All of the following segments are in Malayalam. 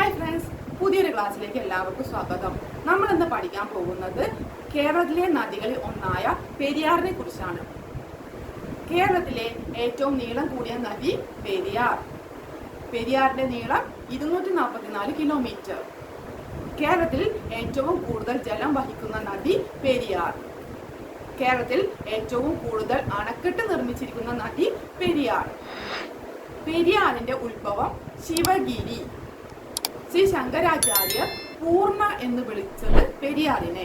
ഹായ് ഫ്രണ്ട്സ് പുതിയൊരു ക്ലാസ്സിലേക്ക് എല്ലാവർക്കും സ്വാഗതം. നമ്മൾ ഇന്ന് പഠിക്കാൻ പോകുന്നത് കേരളത്തിലെ നദികളിൽ ഒന്നായ പെരിയാറിനെ കുറിച്ചാണ്. കേരളത്തിലെ ഏറ്റവും നീളം കൂടിയ നദി പെരിയാർ. പെരിയാറിന്റെ നീളം ഇരുന്നൂറ്റി നാൽപ്പത്തിനാല് കിലോമീറ്റർ കേരളത്തിൽ ഏറ്റവും കൂടുതൽ ജലം വഹിക്കുന്ന നദി പെരിയാർ. കേരളത്തിൽ ഏറ്റവും കൂടുതൽ അണക്കെട്ട് നിർമ്മിച്ചിരിക്കുന്ന നദി പെരിയാർ. പെരിയാറിന്റെ ഉത്ഭവം ശിവഗിരി. ശ്രീ ശങ്കരാചാര്യർ പൂർണ എന്ന് വിളിച്ചത് പെരിയാറിനെ.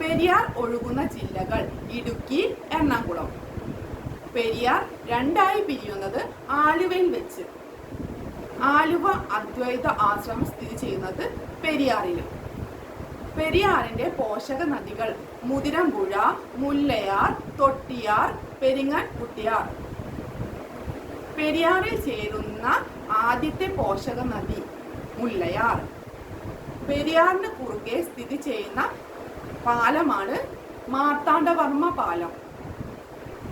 പെരിയാർ ഒഴുകുന്ന ജില്ലകൾ ഇടുക്കി എറണാകുളം. പെരിയാർ രണ്ടായി പിരിയുന്നത് ആലുവയിൽ വെച്ച്. ആലുവ അദ്വൈത ആശ്രമം സ്ഥിതി ചെയ്യുന്നത് പെരിയാറിലും. പെരിയാറിന്റെ പോഷക നദികൾ മുതിരമ്പുഴ മുല്ലയാർ തൊട്ടിയാർ പെരിങ്ങാൻ കുട്ടിയാർ. പെരിയാറിൽ ചേരുന്ന ആദ്യത്തെ പോഷക നദി മുല്ലയാർ. പെരിയാറിന് കുറുകെ സ്ഥിതി ചെയ്യുന്ന പാലമാണ് മാർത്താണ്ഡവർമ്മ പാലം.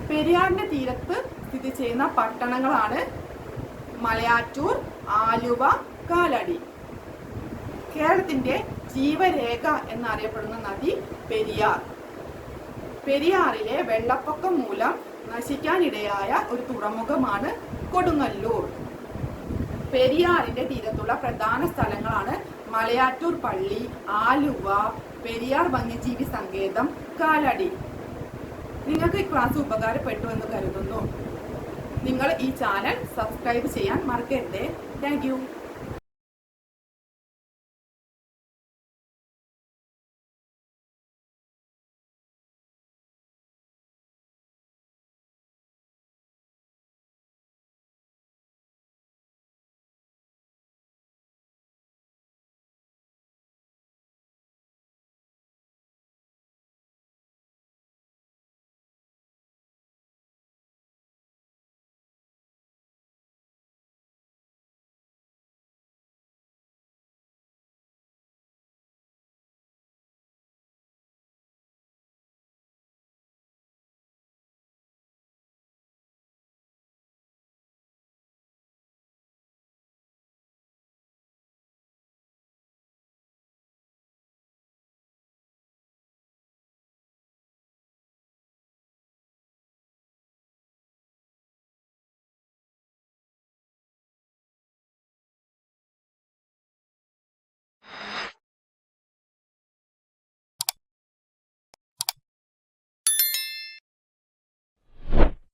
പെരിയാറിന്റെ തീരത്ത് സ്ഥിതി ചെയ്യുന്ന പട്ടണങ്ങളാണ് മലയാറ്റൂർ ആലുവ കാലടി. കേരളത്തിന്റെ ജീവരേഖ എന്നറിയപ്പെടുന്ന നദി പെരിയാർ. പെരിയാറിലെ വെള്ളപ്പൊക്കം മൂലം നശിക്കാനിടയായ ഒരു തുറമുഖമാണ് കൊടുങ്ങല്ലൂർ. പെരിയാറിന്റെ തീരത്തുള്ള പ്രധാന സ്ഥലങ്ങളാണ് മലയാറ്റൂർ പള്ളി ആലുവ പെരിയാർ വന്യജീവി സങ്കേതം കാലടി. നിങ്ങൾക്ക് ഈ ക്ലാസ് ഉപകാരപ്പെട്ടു എന്ന് കരുതുന്നു. നിങ്ങൾ ഈ ചാനൽ സബ്സ്ക്രൈബ് ചെയ്യാൻ മറക്കരുതേ. താങ്ക്